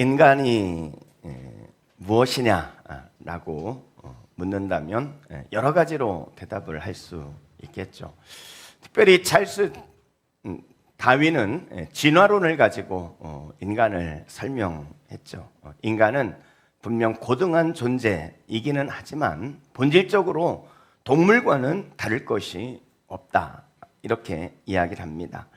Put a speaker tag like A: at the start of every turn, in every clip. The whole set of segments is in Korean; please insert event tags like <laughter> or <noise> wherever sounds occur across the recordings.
A: 인간이 에, 무엇이냐라고 어, 묻는다면 에, 여러 가지로 대답을 할 수 있겠죠. 특별히 찰스 음, 다윈은 에, 진화론을 가지고 어, 인간을 설명했죠. 어, 인간은 분명 고등한 존재이기는 하지만 본질적으로 동물과는 다를 것이 없다. 이렇게 이야기를 합니다.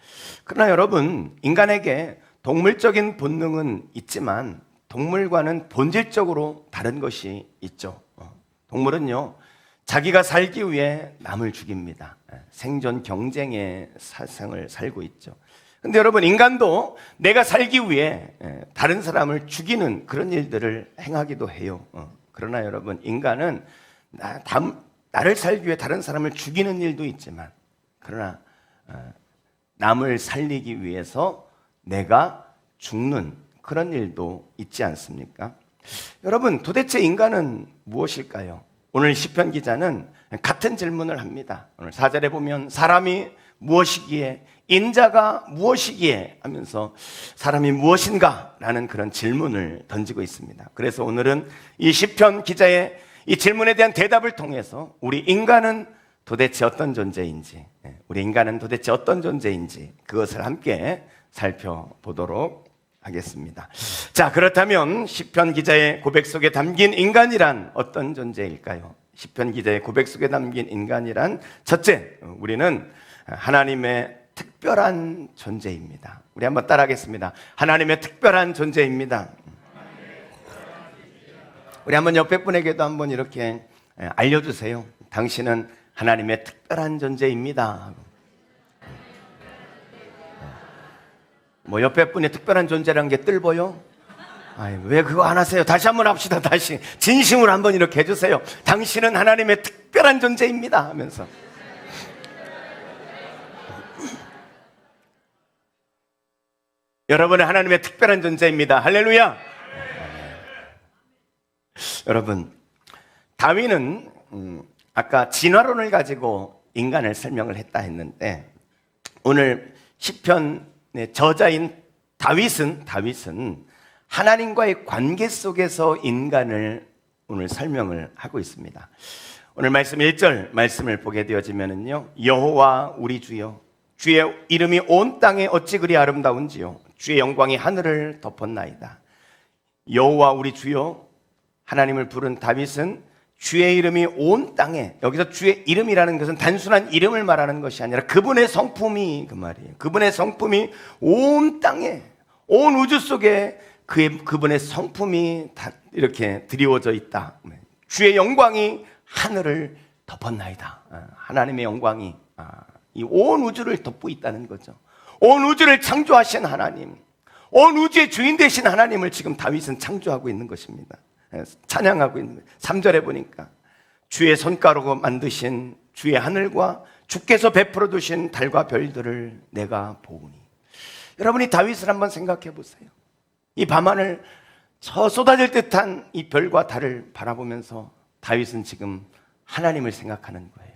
A: 그러나 여러분, 인간에게 동물적인 본능은 있지만 동물과는 본질적으로 다른 것이 있죠. 어, 동물은요, 자기가 살기 위해 남을 죽입니다. 예, 생존 경쟁의 사상을 살고 있죠. 근데 여러분, 인간도 내가 살기 위해 예, 다른 사람을 죽이는 그런 일들을 행하기도 해요. 어, 그러나 여러분, 인간은 나, 남, 나를 살기 위해 다른 사람을 죽이는 일도 있지만, 그러나 어, 남을 살리기 위해서 내가 죽는 그런 일도 있지 않습니까? 여러분, 도대체 인간은 무엇일까요? 오늘 시편 기자는 같은 질문을 합니다. 오늘 사절에 보면 사람이 무엇이기에 인자가 무엇이기에 하면서 사람이 무엇인가 라는 그런 질문을 던지고 있습니다. 그래서 오늘은 이 시편 기자의 이 질문에 대한 대답을 통해서 우리 인간은 도대체 어떤 존재인지, 예, 우리 인간은 도대체 어떤 존재인지 그것을 함께 살펴보도록 하겠습니다. 자, 그렇다면 시편 기자의 고백 속에 담긴 인간이란 어떤 존재일까요? 시편 기자의 고백 속에 담긴 인간이란 첫째, 우리는 하나님의 특별한 존재입니다. 우리 한번 따라하겠습니다. 하나님의 특별한 존재입니다. 우리 한번 옆에 분에게도 한번 이렇게 알려주세요. 당신은 하나님의 특별한 존재입니다. 뭐 옆에 분이 특별한 존재라는 게 뜰보요? 아이, 왜 그거 안 하세요? 다시 한번 합시다. 다시 진심으로 한번 이렇게 해주세요. 당신은 하나님의 특별한 존재입니다. 하면서 여러분은 하나님의 특별한 존재입니다. 할렐루야. 여러분 다윈은 음, 아까 진화론을 가지고 인간을 설명을 했다 했는데 오늘 시편 의 저자인 다윗은 다윗은 하나님과의 관계 속에서 인간을 오늘 설명을 하고 있습니다. 오늘 말씀 1절 말씀을 보게 되어지면은요. 여호와 우리 주여 주의 이름이 온 땅에 어찌 그리 아름다운지요 주의 영광이 하늘을 덮었나이다. 여호와 우리 주여 하나님을 부른 다윗은 주의 이름이 온 땅에 여기서 주의 이름이라는 것은 단순한 이름을 말하는 것이 아니라 그분의 성품이 그 말이에요. 그분의 성품이 온 땅에 온 우주 속에 그의 그분의 성품이 다 이렇게 드리워져 있다. 주의 영광이 하늘을 덮었나이다. 아, 하나님의 영광이 아, 이온 우주를 덮고 있다는 거죠. 온 우주를 창조하신 하나님, 온 우주의 주인 되신 하나님을 지금 다윗은 창조하고 있는 것입니다. 예, 찬양하고 있는 거예요. 3절에 보니까 주의 손가락으로 만드신 주의 하늘과 주께서 베풀어 두신 달과 별들을 내가 보니 여러분이 다윗을 한번 생각해 보세요. 이 밤하늘 저 쏟아질 듯한 이 별과 달을 바라보면서 다윗은 지금 하나님을 생각하는 거예요.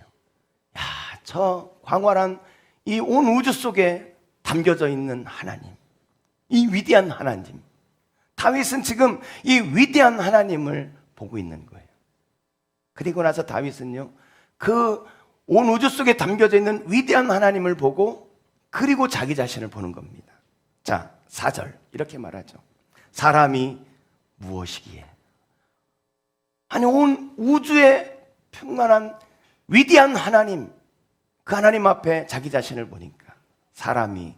A: 야, 저 광활한 이 온 우주 속에 담겨져 있는 하나님. 이 위대한 하나님. 다윗은 지금 이 위대한 하나님을 보고 있는 거예요. 그리고 나서 다윗은요, 그 온 우주 속에 담겨져 있는 위대한 하나님을 보고 그리고 자기 자신을 보는 겁니다. 자, 4절. 이렇게 말하죠. 사람이 무엇이기에? 아니, 온 우주의 평만한 위대한 하나님, 그 하나님 앞에 자기 자신을 보니까 사람이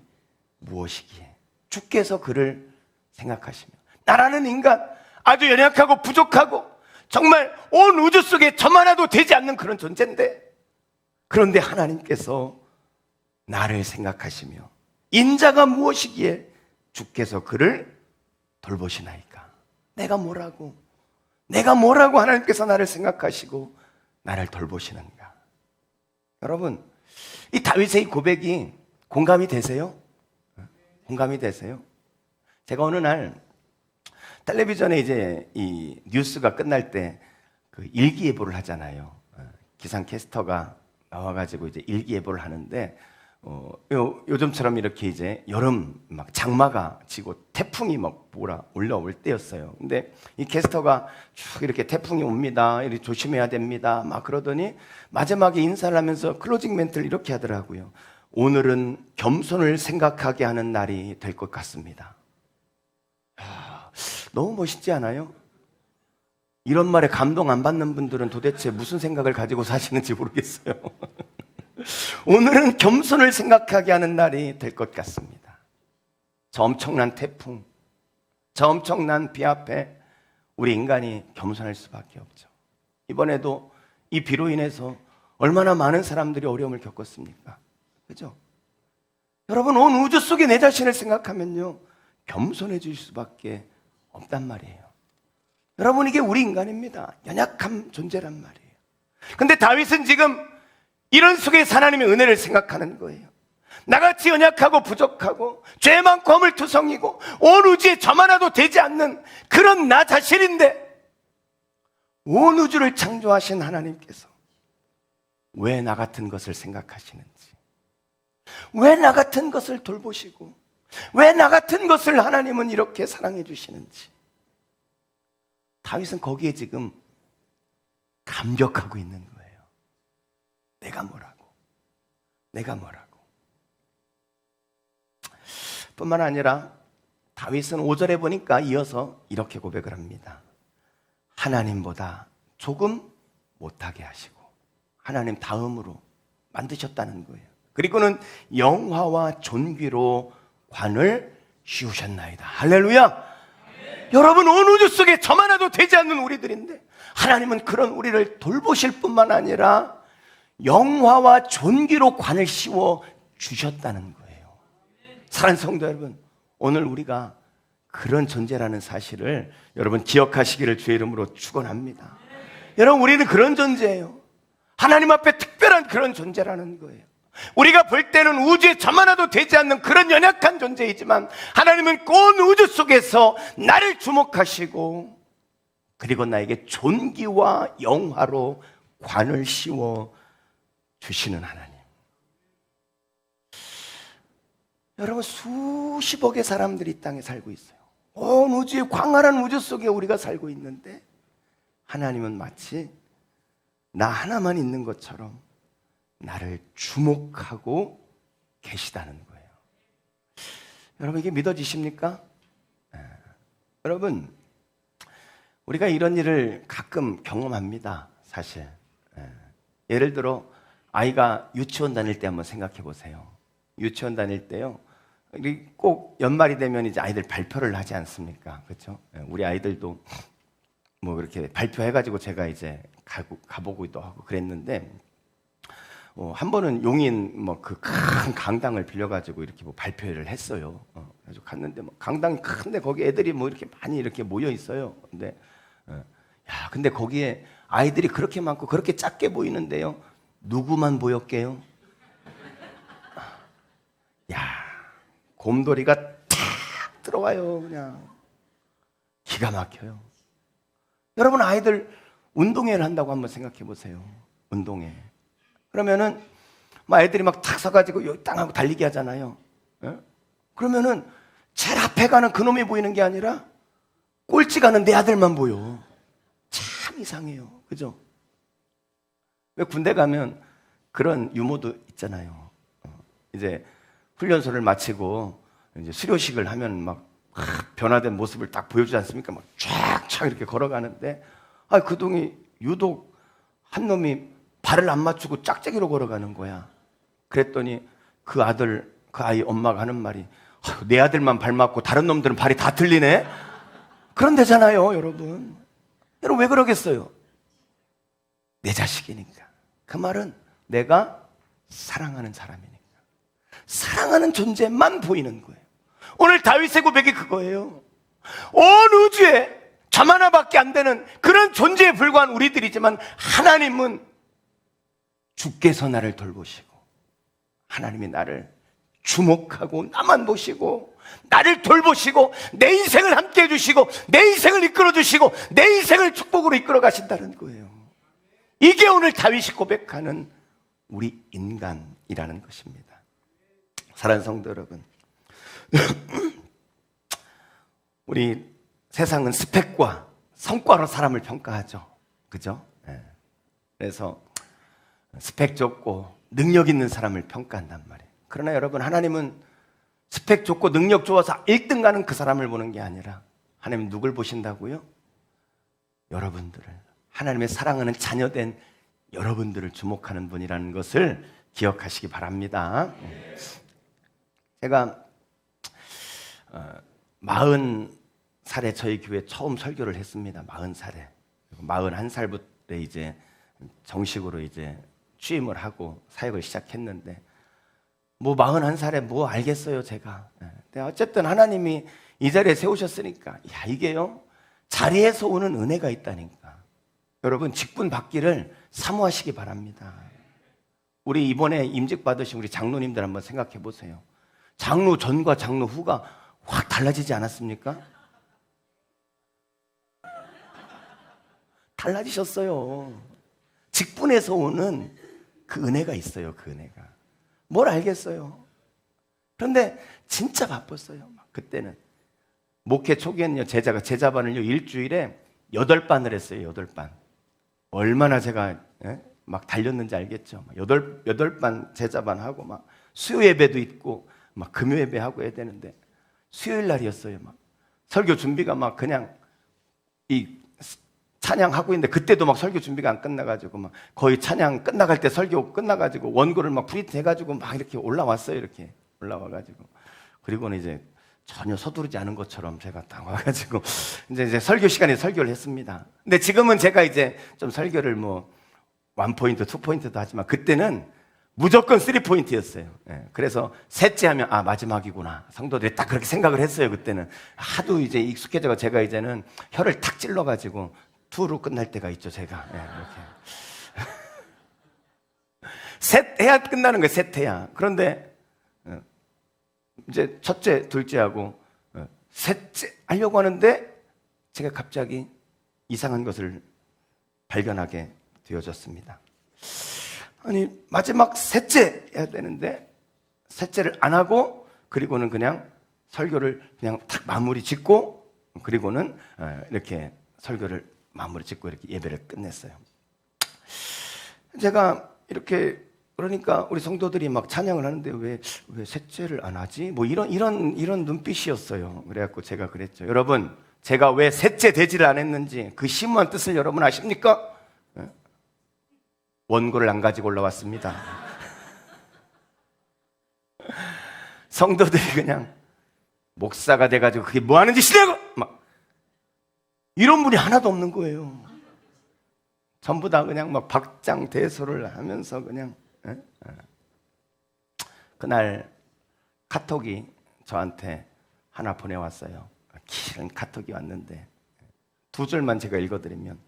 A: 무엇이기에? 주께서 그를 생각하시며 나라는 인간 아주 연약하고 부족하고 정말 온 우주 속에 점 하나도 되지 않는 그런 존재인데 그런데 하나님께서 나를 생각하시며 인자가 무엇이기에 주께서 그를 돌보시나이까 내가 뭐라고 내가 뭐라고 하나님께서 나를 생각하시고 나를 돌보시는가 여러분 이 다윗의 이 고백이 공감이 되세요? 공감이 되세요? 제가 어느 날 텔레비전에 이제 이 뉴스가 끝날 때 그 일기예보를 하잖아요. 어, 기상 캐스터가 나와가지고 이제 일기예보를 하는데 어, 요, 요즘처럼 이렇게 이제 여름 막 장마가 지고 태풍이 막 몰아 올라올 때였어요. 근데 이 캐스터가 쭉 이렇게 태풍이 옵니다. 이렇게 조심해야 됩니다. 막 그러더니 마지막에 인사를 하면서 클로징 멘트를 이렇게 하더라고요. 오늘은 겸손을 생각하게 하는 날이 될 것 같습니다. 야, 너무 멋있지 않아요? 이런 말에 감동 안 받는 분들은 도대체 무슨 생각을 가지고 사시는지 모르겠어요. <laughs> 오늘은 겸손을 생각하게 하는 날이 될 것 같습니다. 저 엄청난 태풍, 저 엄청난 비 앞에 우리 인간이 겸손할 수밖에 없죠. 이번에도 이 비로 인해서 얼마나 많은 사람들이 어려움을 겪었습니까? 그죠? 여러분, 온 우주 속에 내 자신을 생각하면요, 겸손해질 수밖에 없단 말이에요. 여러분, 이게 우리 인간입니다. 연약한 존재란 말이에요. 근데 다윗은 지금 이런 속에서 하나님의 은혜를 생각하는 거예요. 나같이 연약하고 부족하고 죄 많고 허물투성이고 온 우주에 저 하나도 되지 않는 그런 나 자신인데 온 우주를 창조하신 하나님께서 왜 나 같은 것을 생각하시는지 왜 나 같은 것을 돌보시고 왜 나 같은 것을 하나님은 이렇게 사랑해 주시는지 다윗은 거기에 지금 감격하고 있는 거예요. 내가 뭐라고? 내가 뭐라고? 뿐만 아니라 다윗은 5절에 보니까 이어서 이렇게 고백을 합니다. 하나님보다 조금 못하게 하시고 하나님 다음으로 만드셨다는 거예요. 그리고는 영화와 존귀로 관을 씌우셨나이다. 할렐루야! 여러분 온 우주 속에 저 하나도 되지 않는 우리들인데 하나님은 그런 우리를 돌보실 뿐만 아니라 영화와 존귀로 관을 씌워 주셨다는 거예요. 사랑하는 성도 여러분, 오늘 우리가 그런 존재라는 사실을 여러분 기억하시기를 주의 이름으로 축원합니다. 여러분 우리는 그런 존재예요. 하나님 앞에 특별한 그런 존재라는 거예요. 우리가 볼 때는 우주에 점 하나도 되지 않는 그런 연약한 존재이지만 하나님은 온 우주 속에서 나를 주목하시고 그리고 나에게 존귀와 영화로 관을 씌워 주시는 하나님. 여러분 수십억의 사람들이 이 땅에 살고 있어요. 온 우주의 광활한 우주 속에 우리가 살고 있는데 하나님은 마치 나 하나만 있는 것처럼 나를 주목하고 계시다는 거예요. 여러분 이게 믿어지십니까? 예. 여러분 우리가 이런 일을 가끔 경험합니다. 사실 예. 예를 들어 아이가 유치원 다닐 때 한번 생각해 보세요. 유치원 다닐 때요. 꼭 연말이 되면 이제 아이들 발표를 하지 않습니까? 그렇죠? 예, 우리 아이들도 뭐 그렇게 발표해가지고 제가 이제 가고, 가보기도 하고 그랬는데 어, 한 번은 용인 뭐 그 큰 강당을 빌려가지고 이렇게 뭐 발표회를 했어요. 어, 그래서 갔는데 뭐 강당이 큰데 거기 애들이 뭐 이렇게 많이 이렇게 모여 있어요. 근데 어, 야 근데 거기에 아이들이 그렇게 많고 그렇게 작게 보이는데요. 누구만 보였게요? 야 곰돌이가 탁 들어와요 그냥 기가 막혀요. 여러분 아이들 운동회를 한다고 한번 생각해 보세요. 운동회. 그러면은 막 애들이 막 탁 서가지고 여기 땅 하고 달리기 하잖아요. 예? 그러면은 제일 앞에 가는 그놈이 보이는 게 아니라 꼴찌 가는 내 아들만 보여. 참 이상해요. 그죠? 왜 군대 가면 그런 유머도 있잖아요. 어, 이제 훈련소를 마치고 이제 수료식을 하면 막막 변화된 모습을 딱 보여주지 않습니까? 막 쫙쫙 이렇게 걸어가는데 아 그동이 유독 한 놈이 발을 안 맞추고 짝짝이로 걸어가는 거야. 그랬더니 그 아들 그 아이 엄마가 하는 말이 내 아들만 발 맞고 다른 놈들은 발이 다 틀리네. 그런 데잖아요, 여러분. 여러분 왜 그러겠어요? 내 자식이니까. 그 말은 내가 사랑하는 사람이니까. 사랑하는 존재만 보이는 거예요. 오늘 다윗의 고백이 그거예요. 온 우주에 점 하나밖에 안 되는 그런 존재에 불과한 우리들이지만 하나님은 주께서 나를 돌보시고 하나님이 나를 주목하고 나만 보시고 나를 돌보시고 내 인생을 함께 해주시고 내 인생을 이끌어 주시고 내 인생을 축복으로 이끌어 가신다는 거예요. 이게 오늘 다윗이 고백하는 우리 인간이라는 것입니다. 사랑하는 성도 여러분, <clears throat> 우리 세상은 스펙과 성과로 사람을 평가하죠. 그죠? 예. 그래서 스펙 좋고 능력 있는 사람을 평가한단 말이에요. 그러나 여러분, 하나님은 스펙 좋고 능력 좋아서 1등 가는 그 사람을 보는 게 아니라 하나님 누굴 보신다고요? 여러분들을 하나님의 사랑하는 자녀된 여러분들을 주목하는 분이라는 것을 기억하시기 바랍니다. 제가 어, 마흔 살에 저희 교회 처음 설교를 했습니다. 마흔 살에 마흔 한 살부터 이제 정식으로 이제 취임을 하고 사역을 시작했는데 뭐 마흔 한 살에 뭐 알겠어요 제가. 예. 근데 어쨌든 하나님이 이 자리에 세우셨으니까 야 이게요 자리에서 오는 은혜가 있다니까. 여러분 직분 받기를 사모하시기 바랍니다. 우리 이번에 임직 받으신 우리 장로님들 한번 생각해 보세요. 장로 전과 장로 후가 확 달라지지 않았습니까? 달라지셨어요. 직분에서 오는 그 은혜가 있어요. 그 은혜가. 뭘 알겠어요. 그런데 진짜 바빴어요. 막 그때는 목회 초기에는요 제자가 제자반을요 일주일에 여덟 반을 했어요. 여덟 반. 얼마나 제가 예? 막 달렸는지 알겠죠. 막 여덟 여덟 반 제자반 하고 막 수요 예배도 있고 막 금요 예배 하고 해야 되는데 수요일 날이었어요. 막 설교 준비가 막 그냥 이 찬양하고 있는데 그때도 막 설교 준비가 안 끝나가지고 막 거의 찬양 끝나갈 때 설교 끝나가지고 원고를 막 프린트 해가지고 막 이렇게 올라왔어요 이렇게 올라와가지고 그리고는 이제 전혀 서두르지 않은 것처럼 제가 딱 와가지고 <laughs> 이제 이제 설교 시간에 설교를 했습니다. 근데 지금은 제가 이제 좀 설교를 뭐 원 포인트, 투 포인트도 하지만 그때는 무조건 쓰리 포인트였어요. 예, 그래서 셋째 하면 아 마지막이구나. 성도들이 딱 그렇게 생각을 했어요. 그때는 하도 이제 익숙해져가 제가 이제는 혀를 탁 찔러가지고 투로 끝날 때가 있죠. 제가 예, 이렇게 <laughs> 셋 해야 끝나는 거예요. 셋 해야. 그런데 어, 이제 첫째, 둘째하고 어, 셋째 하려고 하는데 제가 갑자기 이상한 것을 발견하게 되어졌습니다. 아니 마지막 셋째 해야 되는데 셋째를 안 하고 그리고는 그냥 설교를 그냥 탁 마무리 짓고 그리고는 어, 이렇게 설교를 마무리 짓고 이렇게 예배를 끝냈어요. 제가 이렇게 그러니까 우리 성도들이 막 찬양을 하는데 왜, 왜 셋째를 안 하지? 뭐 이런, 이런, 이런 눈빛이었어요. 그래갖고 제가 그랬죠. 여러분, 제가 왜 셋째 되지를 않았는지 그 심오한 뜻을 여러분 아십니까? 예? 원고를 안 가지고 올라왔습니다. <laughs> 성도들이 그냥 목사가 돼가지고 그게 뭐 하는 짓이냐고! 막 이런 분이 하나도 없는 거예요. 전부 다 그냥 막 박장 대소를 하면서 그냥 예? 예. 그날 카톡이 저한테 하나 보내왔어요. 긴 카톡이 왔는데 두 줄만 제가 읽어드리면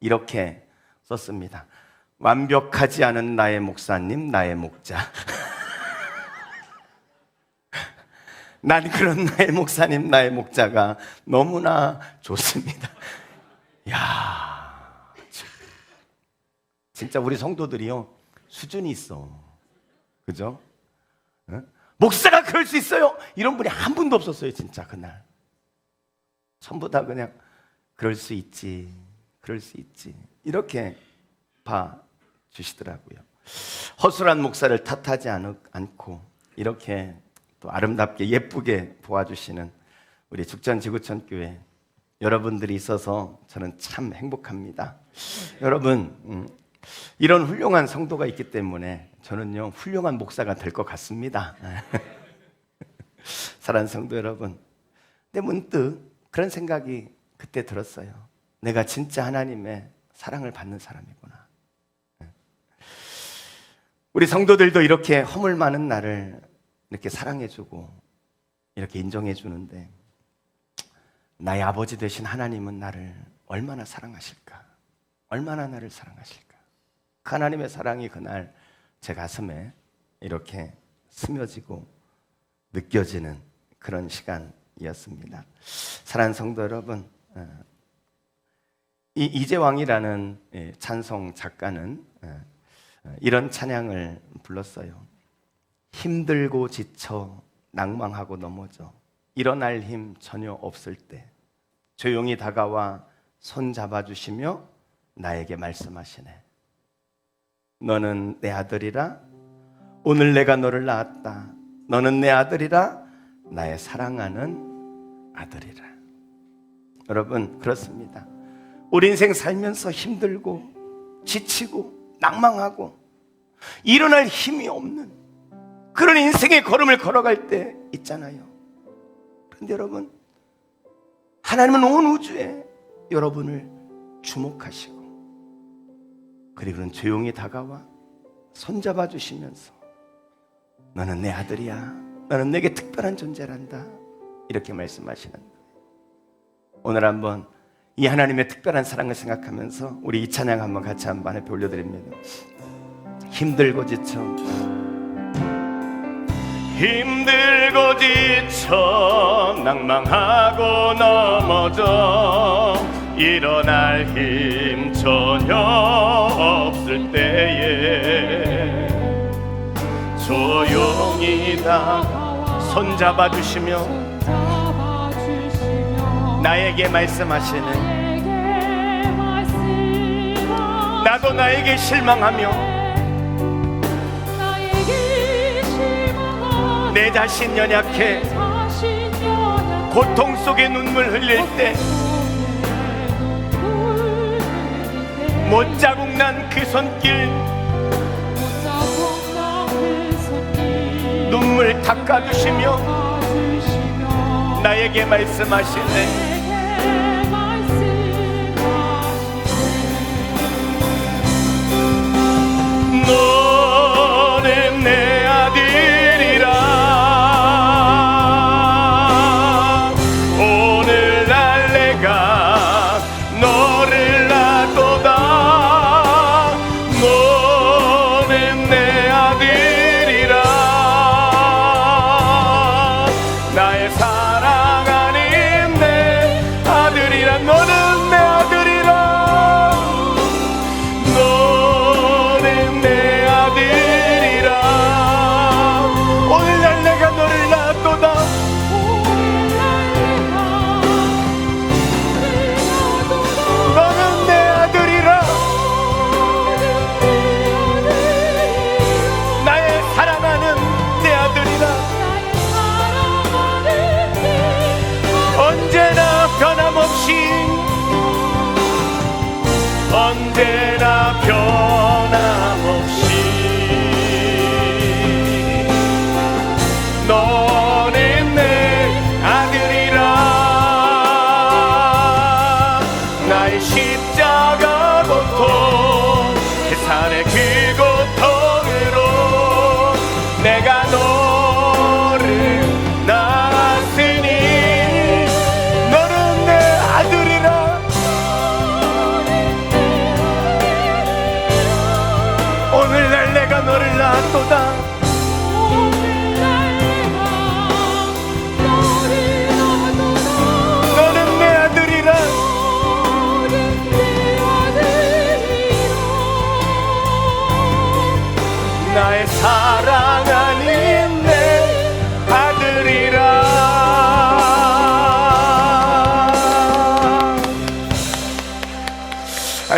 A: 이렇게 썼습니다. 완벽하지 않은 나의 목사님, 나의 목자. <laughs> 난 그런 <laughs> 나의 목사님, 나의 목자가 너무나 좋습니다. <laughs> 야, 참. 진짜 우리 성도들이요 수준이 있어, 그죠? 어? 목사가 그럴 수 있어요? 이런 분이 한 분도 없었어요, 진짜 그날. 전부 다 그냥 그럴 수 있지, 그럴 수 있지 이렇게 봐 주시더라고요. 허술한 목사를 탓하지 않- 않고 이렇게 또 아름답게 예쁘게 보아주시는 우리 죽전 지구촌 교회 여러분들이 있어서 저는 참 행복합니다. 여러분 음, 이런 훌륭한 성도가 있기 때문에 저는요 훌륭한 목사가 될 것 같습니다. <laughs> 사랑하는 성도 여러분, 근데 문득 그런 생각이 그때 들었어요. 내가 진짜 하나님의 사랑을 받는 사람이구나. 우리 성도들도 이렇게 허물 많은 나를 이렇게 사랑해주고 이렇게 인정해주는데 나의 아버지 되신 하나님은 나를 얼마나 사랑하실까? 얼마나 나를 사랑하실까? 그 하나님의 사랑이 그날 제 가슴에 이렇게 스며지고 느껴지는 그런 시간이었습니다. 사랑하는 성도 여러분, 어, 이 이재왕이라는 예, 찬송 작가는 어, 어, 이런 찬양을 불렀어요. 힘들고 지쳐 낭망하고 넘어져 일어날 힘 전혀 없을 때 조용히 다가와 손 잡아주시며 나에게 말씀하시네. 너는 내 아들이라 오늘 내가 너를 낳았다. 너는 내 아들이라 나의 사랑하는 아들이라. 여러분 그렇습니다. 우리 인생 살면서 힘들고 지치고 낭망하고 일어날 힘이 없는 그런 인생의 걸음을 걸어갈 때 있잖아요. 그런데 여러분 하나님은 온 우주에 여러분을 주목하시고 그리고는 조용히 다가와 손잡아 주시면서 너는 내 아들이야. 너는 내게 특별한 존재란다. 이렇게 말씀하시는 거예요. 오늘 한번 이 하나님의 특별한 사랑을 생각하면서 우리 이 찬양 한번 같이 한번 앞에 올려드립니다. 힘들고 지쳐 힘들고 지쳐 낭망하고 넘어져. 일어날 힘 전혀 없을 때에 조용히 다 손잡아 주시며 나에게 말씀하시는 나도 나에게 실망하며 내 자신 연약해. 고통 속에 눈물 흘릴 때
B: 눈물 흘릴
A: 때못 자국 난 그 손길.
B: 못자국
A: 눈물 닦아주시며 나에게 말씀하시네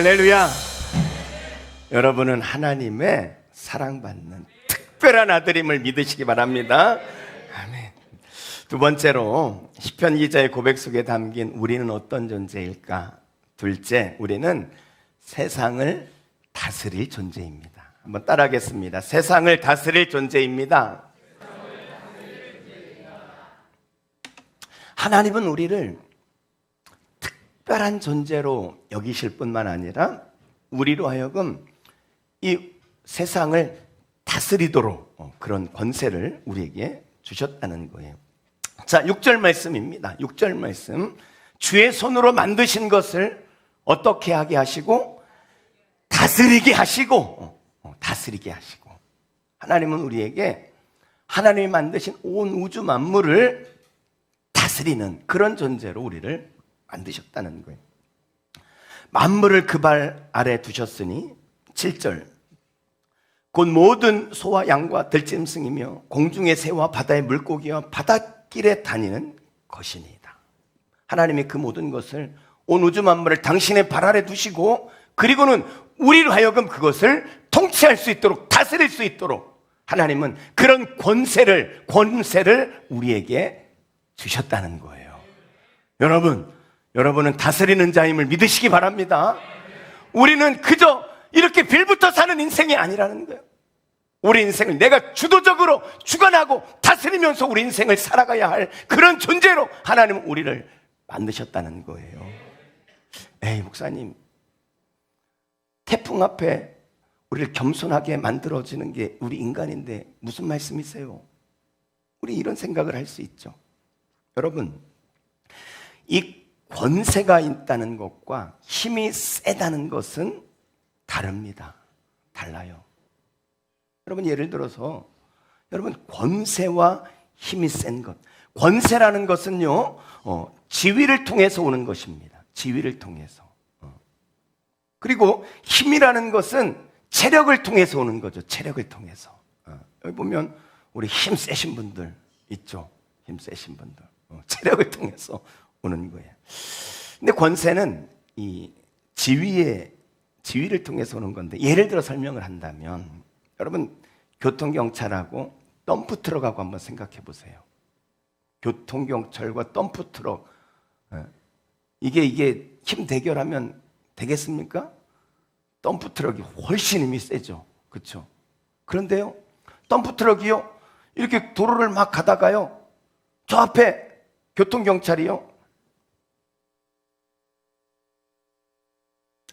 A: 할렐루야. 여러분은 하나님의 사랑받는 특별한 아들임을 믿으시기 바랍니다. 아멘. 두 번째로 시편 기자의 고백 속에 담긴 우리는 어떤 존재일까? 둘째 우리는 세상을 다스릴 존재입니다. 한번 따라하겠습니다. 세상을 다스릴 존재입니다. 하나님은 우리를 특별한 존재로 여기실 뿐만 아니라 우리로 하여금 이 세상을 다스리도록 어, 그런 권세를 우리에게 주셨다는 거예요. 자, 6절 말씀입니다. 6절 말씀. 주의 손으로 만드신 것을 어떻게 하게 하시고 다스리게 하시고 어, 어, 다스리게 하시고 하나님은 우리에게 하나님이 만드신 온 우주 만물을 다스리는 그런 존재로 우리를 만드셨다는 거예요. 만물을 그 발 아래 두셨으니 7절 곧 모든 소와 양과 들짐승이며 공중의 새와 바다의 물고기와 바닷길에 다니는 것이니이다. 하나님이 그 모든 것을 온 우주 만물을 당신의 발 아래 두시고 그리고는 우리로 하여금 그것을 통치할 수 있도록 다스릴 수 있도록 하나님은 그런 권세를 권세를 우리에게 주셨다는 거예요. 여러분, 여러분은 다스리는 자임을 믿으시기 바랍니다. 우리는 그저 이렇게 빌부터 사는 인생이 아니라는 거예요. 우리 인생을 내가 주도적으로 주관하고 다스리면서 우리 인생을 살아가야 할 그런 존재로 하나님은 우리를 만드셨다는 거예요. 에이, 목사님. 태풍 앞에 우리를 겸손하게 만들어지는 게 우리 인간인데 무슨 말씀이세요? 우리 이런 생각을 할 수 있죠. 여러분, 이 권세가 있다는 것과 힘이 세다는 것은 다릅니다. 달라요. 여러분 예를 들어서 여러분 권세와 힘이 센 것. 권세라는 것은요, 어, 지위를 통해서 오는 것입니다. 지위를 통해서. 어. 그리고 힘이라는 것은 체력을 통해서 오는 거죠. 체력을 통해서. 어. 여기 보면 우리 힘 세신 분들 있죠. 힘 세신 분들. 어, 체력을 통해서 오는 거예요. 근데 권세는 이 지위의 지위를 통해서 오는 건데 예를 들어 설명을 한다면 여러분 교통 경찰하고 덤프 트럭하고 한번 생각해 보세요. 교통 경찰과 덤프 트럭 예. 이게 이게 힘 대결하면 되겠습니까? 덤프 트럭이 훨씬 힘이 세죠. 그렇죠? 그런데요. 덤프 트럭이요. 이렇게 도로를 막 가다가요. 저 앞에 교통 경찰이요.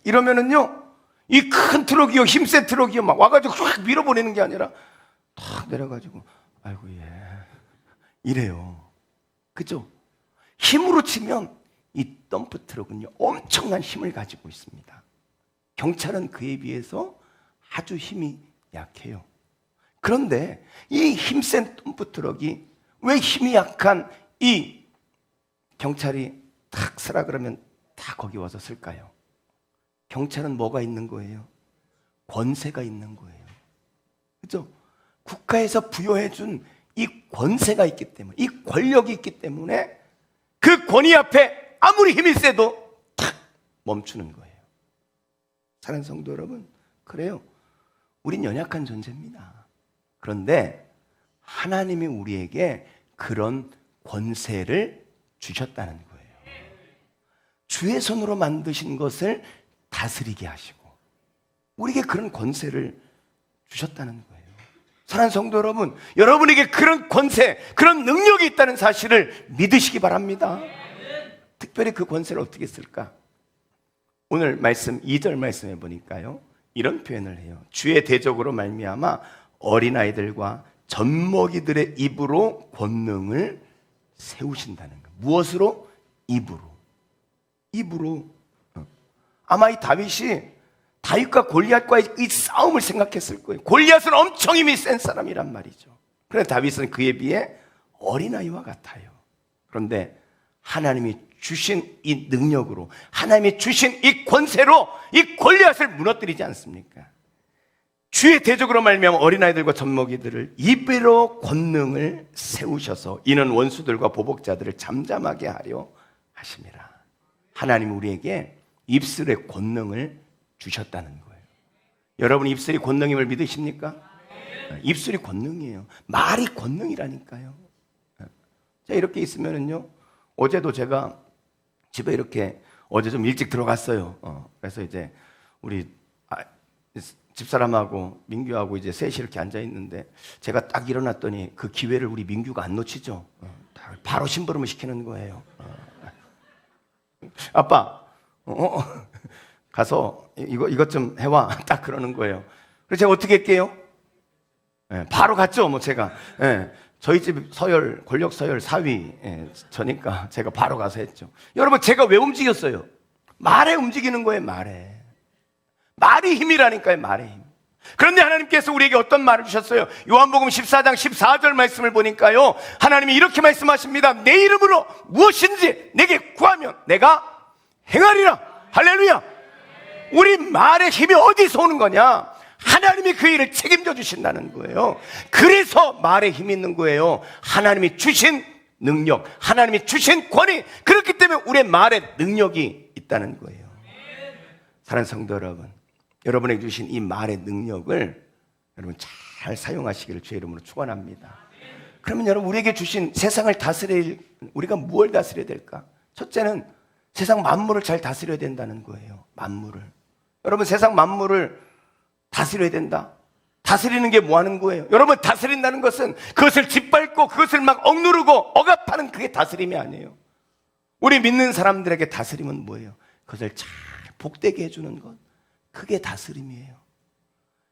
A: 이러면은요. 이 큰 트럭이요. 힘센 트럭이요. 막 와가지고 확 밀어버리는 게 아니라 탁 내려가지고 아이고 예. 이래요. 그죠? 힘으로 치면 이 덤프 트럭은요. 엄청난 힘을 가지고 있습니다. 경찰은 그에 비해서 아주 힘이 약해요. 그런데 이 힘센 덤프 트럭이 왜 힘이 약한 이 경찰이 탁 쓰라 그러면 다 거기 와서 쓸까요? 경찰은 뭐가 있는 거예요? 권세가 있는 거예요. 그죠? 국가에서 부여해 준 이 권세가 있기 때문에, 이 권력이 있기 때문에 그 권위 앞에 아무리 힘이 세도 탁 멈추는 거예요. 사랑하는 성도 여러분, 그래요. 우린 연약한 존재입니다. 그런데 하나님이 우리에게 그런 권세를 주셨다는 거예요. 주의 손으로 만드신 것을 다스리게 하시고 우리에게 그런 권세를 주셨다는 거예요. 사랑하는 성도 여러분, 여러분에게 그런 권세, 그런 능력이 있다는 사실을 믿으시기 바랍니다. 특별히 그 권세를 어떻게 쓸까? 오늘 말씀 2절 말씀해 보니까요. 이런 표현을 해요. 주의 대적으로 말미암아 어린아이들과 젖먹이들의 입으로 권능을 세우신다는 거. 무엇으로? 입으로. 입으로. 어. 아마 이 다윗이 다윗과 골리앗과의 이 싸움을 생각했을 거예요. 골리앗은 엄청 힘이 센 사람이란 말이죠. 그런데 다윗은 그에 비해 어린아이와 같아요. 그런데 하나님이 주신 이 능력으로 하나님이 주신 이 권세로 이 골리앗을 무너뜨리지 않습니까? 주의 대적으로 말미암아 어린아이들과 젖먹이들을 입으로 권능을 세우셔서 이는 원수들과 보복자들을 잠잠하게 하려 하심이라. 하나님 우리에게 입술의 권능을 주셨다는 거예요. 여러분 입술이 권능임을 믿으십니까? 입술이 권능이에요. 말이 권능이라니까요. 자 이렇게 있으면은요. 어제도 제가 집에 이렇게 어제 좀 일찍 들어갔어요. 어, 그래서 이제 우리 아, 집사람하고 민규하고 이제 셋이 이렇게 앉아 있는데 제가 딱 일어났더니 그 기회를 우리 민규가 안 놓치죠. 어, 다 바로 심부름을 시키는 거예요. 어. 아빠, 어, 어, <laughs> 가서 이거 이것 좀 해와 <laughs> 딱 그러는 거예요. 그래서 제가 어떻게 할게요? 예, 바로 갔죠, 뭐 제가. 예, 저희 집 서열 권력 서열 4위 예, 저니까 <laughs> 제가 바로 가서 했죠. 여러분 제가 왜 움직였어요? 말에 움직이는 거예요, 말에. 말이 힘이라니까요, 말의 힘. 그런데 하나님께서 우리에게 어떤 말을 주셨어요? 요한복음 14장 14절 말씀을 보니까요. 하나님이 이렇게 말씀하십니다. 내 이름으로 무엇인지 내게 구하면 내가 행하리라. 할렐루야. 우리 말의 힘이 어디서 오는 거냐? 하나님 하나님이 그 일을 책임져 주신다는 거예요. 그래서 말에 힘 있는 거예요. 하나님이 주신 능력, 하나님이 주신 권위, 그렇기 때문에 우리의 말에 능력이 있다는 거예요. 사랑하는 성도 여러분, 여러분에게 주신 이 말의 능력을 여러분 잘 사용하시기를 주의 이름으로 축원합니다. 그러면 여러분 우리에게 주신 세상을 다스릴 우리가 무엇을 다스려야 될까? 첫째는 세상 만물을 잘 다스려야 된다는 거예요. 만물을. 여러분 세상 만물을 다스려야 된다. 다스리는 게 뭐 하는 거예요? 여러분 다스린다는 것은 그것을 짓밟고 그것을 막 억누르고 억압하는 그게 다스림이 아니에요. 우리 믿는 사람들에게 다스림은 뭐예요? 그것을 잘 복되게 해주는 것. 그게 다스림이에요.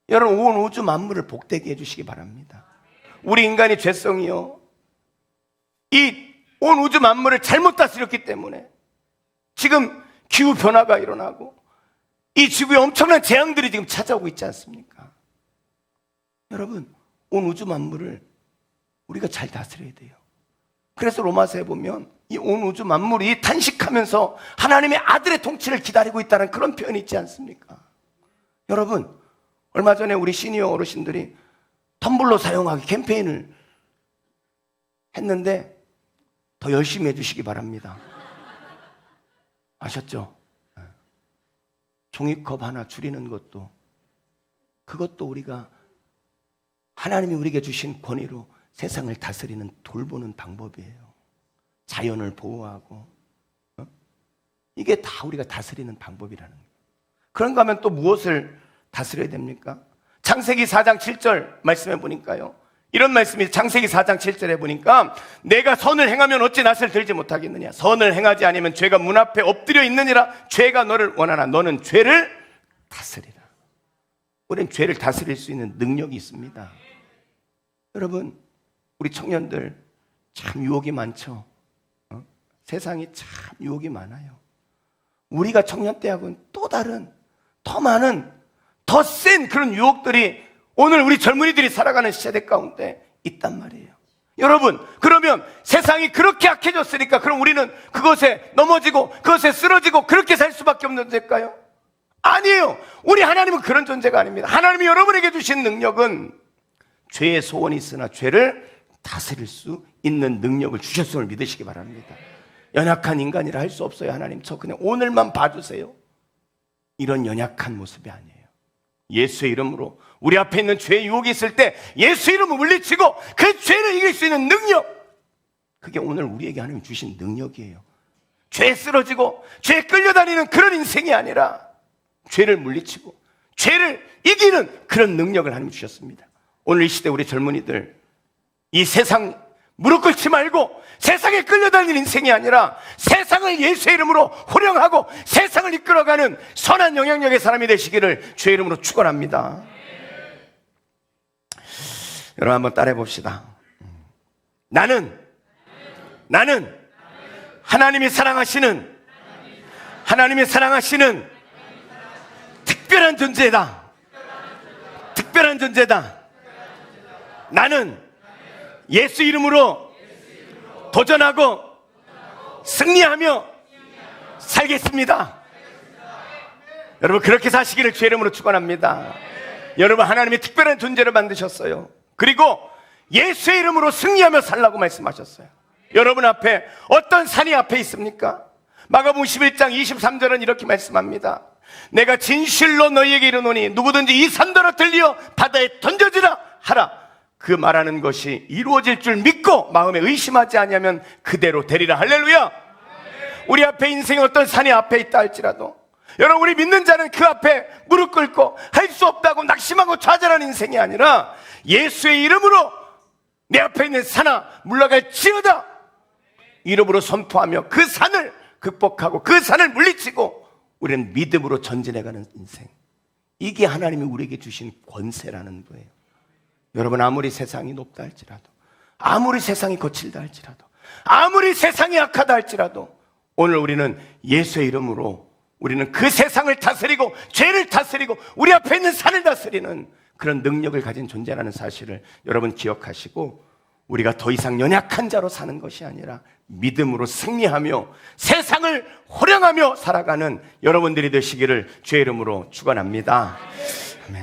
A: 여러분 온 우주 만물을 복되게 해주시기 바랍니다. 우리 인간의 죄성이요. 이 온 우주 만물을 잘못 다스렸기 때문에 지금 기후 변화가 일어나고 이 지구에 엄청난 재앙들이 지금 찾아오고 있지 않습니까? 여러분, 온 우주 만물을 우리가 잘 다스려야 돼요. 그래서 로마서에 보면 이 온 우주 만물이 탄식하면서 하나님의 아들의 통치를 기다리고 있다는 그런 표현이 있지 않습니까? 여러분, 얼마 전에 우리 시니어 어르신들이 텀블러 사용하기 캠페인을 했는데 더 열심히 해주시기 바랍니다. 아셨죠? 네. 종이컵 하나 줄이는 것도 그것도 우리가 하나님이 우리에게 주신 권위로 세상을 다스리는 돌보는 방법이에요. 자연을 보호하고 어? 이게 다 우리가 다스리는 방법이라는 거예요. 그런가 하면 또 무엇을 다스려야 됩니까? 창세기 4장 7절 말씀해 보니까요. 이런 말씀이 창세기 4장 7절에 보니까 내가 선을 행하면 어찌 낯을 들지 못하겠느냐? 선을 행하지 않으면 죄가 문 앞에 엎드려 있느니라. 죄가 너를 원하나? 너는 죄를 다스리라. 우리는 죄를 다스릴 수 있는 능력이 있습니다. 여러분 우리 청년들 참 유혹이 많죠? 어? 세상이 참 유혹이 많아요. 우리가 청년 때하고는 또 다른 더 많은 더 센 그런 유혹들이 오늘 우리 젊은이들이 살아가는 시대 가운데 있단 말이에요. 여러분, 그러면 세상이 그렇게 악해졌으니까 그럼 우리는 그것에 넘어지고 그것에 쓰러지고 그렇게 살 수밖에 없는 존재일까요? 아니에요. 우리 하나님은 그런 존재가 아닙니다. 하나님이 여러분에게 주신 능력은 죄의 소원이 있으나 죄를 다스릴 수 있는 능력을 주셨음을 믿으시기 바랍니다. 연약한 인간이라 할 수 없어요. 하나님, 저 그냥 오늘만 봐주세요. 이런 연약한 모습이 아니에요. 예수의 이름으로 우리 앞에 있는 죄의 유혹이 있을 때 예수 이름을 물리치고 그 죄를 이길 수 있는 능력. 그게 오늘 우리에게 하나님 주신 능력이에요. 죄에 쓰러지고 죄에 끌려다니는 그런 인생이 아니라 죄를 물리치고 죄를 이기는 그런 능력을 하나님 주셨습니다. 오늘 이 시대 우리 젊은이들 이 세상 무릎 꿇지 말고 세상에 끌려다니는 인생이 아니라 세상을 예수의 이름으로 호령하고 세상을 이끌어가는 선한 영향력의 사람이 되시기를 주의 이름으로 축원합니다. 여러분 한번 따라해 봅시다. 나는 나는 하나님이 사랑하시는 하나님이 사랑하시는 특별한 존재다. 특별한 존재다. 나는 예수 이름으로 도전하고 승리하며 살겠습니다. 여러분 그렇게 사시기를 주의 이름으로 축원합니다. 여러분 하나님이 특별한 존재를 만드셨어요. 그리고 예수의 이름으로 승리하며 살라고 말씀하셨어요. 여러분 앞에 어떤 산이 앞에 있습니까? 마가복음 11장 23절은 이렇게 말씀합니다. 내가 진실로 너희에게 이르노니 누구든지 이 산더러 들려 바다에 던져지라 하라. 그 말하는 것이 이루어질 줄 믿고 마음에 의심하지 아니하면 그대로 되리라. 할렐루야. 우리 앞에 인생의 어떤 산이 앞에 있다 할지라도 여러분 우리 믿는 자는 그 앞에 무릎 꿇고 할 수 없다고 낙심하고 좌절하는 인생이 아니라 예수의 이름으로 내 앞에 있는 산아 물러갈지어다. 이름으로 선포하며 그 산을 극복하고 그 산을 물리치고 우리는 믿음으로 전진해가는 인생. 이게 하나님이 우리에게 주신 권세라는 거예요. 여러분 아무리 세상이 높다 할지라도 아무리 세상이 거칠다 할지라도 아무리 세상이 악하다 할지라도 오늘 우리는 예수의 이름으로 우리는 그 세상을 다스리고 죄를 다스리고 우리 앞에 있는 산을 다스리는 그런 능력을 가진 존재라는 사실을 여러분 기억하시고 우리가 더 이상 연약한 자로 사는 것이 아니라 믿음으로 승리하며 세상을 호령하며 살아가는 여러분들이 되시기를 주의 이름으로 축원합니다.